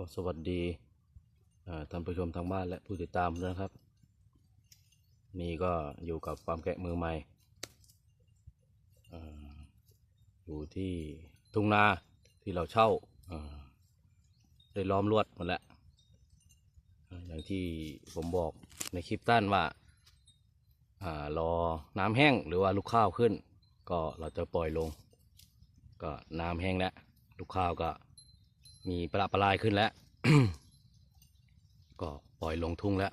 ก็สวัสดีท่านผู้ชมทางบ้านและผู้ติดตามนะครับ นี่ก็อยู่กับความแกะมือใหม่ออยู่ที่ทุ่งนาที่เราเช่าได้ล้อมลวดหมดแล้วอย่างที่ผมบอกในคลิปตั้นว่าอารอน้ำแห้งหรือว่าลูกข้าวขึ้น ก็เราจะปล่อยลง ก็น้ำแห้งแล้วลูกข้าวก็ มีประปรายขึ้นแล้ว ก็ปล่อยลงทุ่งแล้ว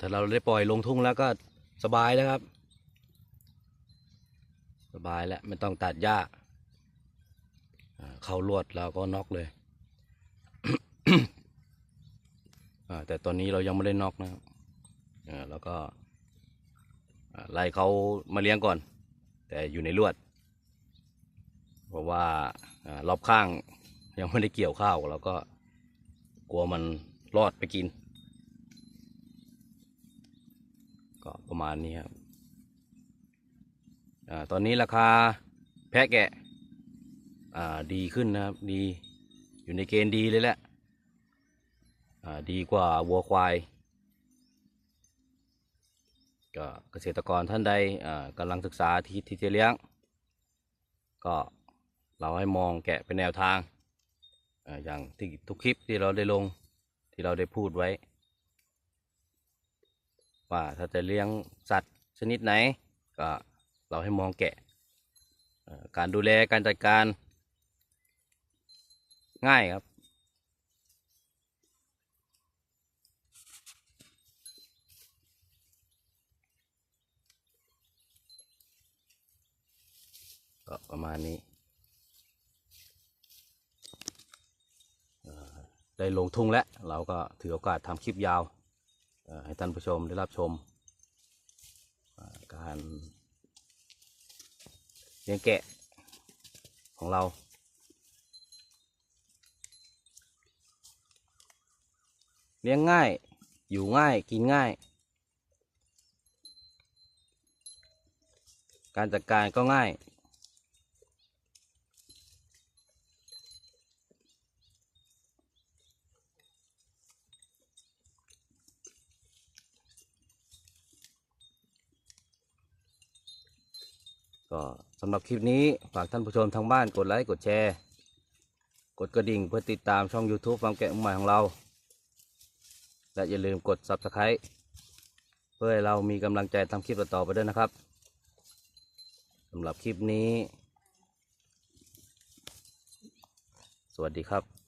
ถ้าเราได้ปล่อยลงทุ่งแล้วก็สบายแล้วครับ สบายแล้วไม่ต้องตัดหญ้า เข้าลวดแล้วก็น็อกเลยอ่าแต่ตอนนี้เรายังไม่ได้น็อกนะครับอ่าแล้วก็ไล่เขามาเลี้ยงก่อน แต่อยู่ในลวด เพราะว่ารอบข้างยังไม่ได้เกี่ยวข้าวเราก็กลัวมันรอดไปกิน ก็ประมาณนี้ครับอตอนนี้ราคาแพะแกะอ่าดีขึ้นนะครับดีอยู่ในเกณฑ์ดีเลยแหละดีกว่าวัวควาย ก็เกษตรกรท่านใดอ่ากำลังศึกษาที่ที่จะเลี้ยง ก็เราให้มองแกะเป็นแนวทางออย่างที่ทุกคลิปที่เราได้ลงที่เราได้พูดไว้ ว่าถ้าจะเลี้ยงสัตว์ชนิดไหน ก็เราให้มองแกะการดูแลการจัดการง่ายครับ ก็ประมาณนี้ ได้ลงทุ่งแล้ว เราก็ถือโอกาสทำคลิปยาว ให้ท่านผู้ชมได้รับชม การเลี้ยงแกะของเราเลี้ยงง่าย อยู่ง่าย กินง่าย การจัดการก็ง่าย ก็สำหรับคลิปนี้ฝากท่านผู้ชมทางบ้านกดไลค์กดแชร์ กดกระดิ่งเพื่อติดตามช่อง YouTube ความแกะใหม่ของเรา และอย่าลืมกด Subscribe เพื่อให้เรามีกำลังใจทำคลิปต่อๆไปด้วยนะครับสำหรับคลิปนี้ สวัสดีครับ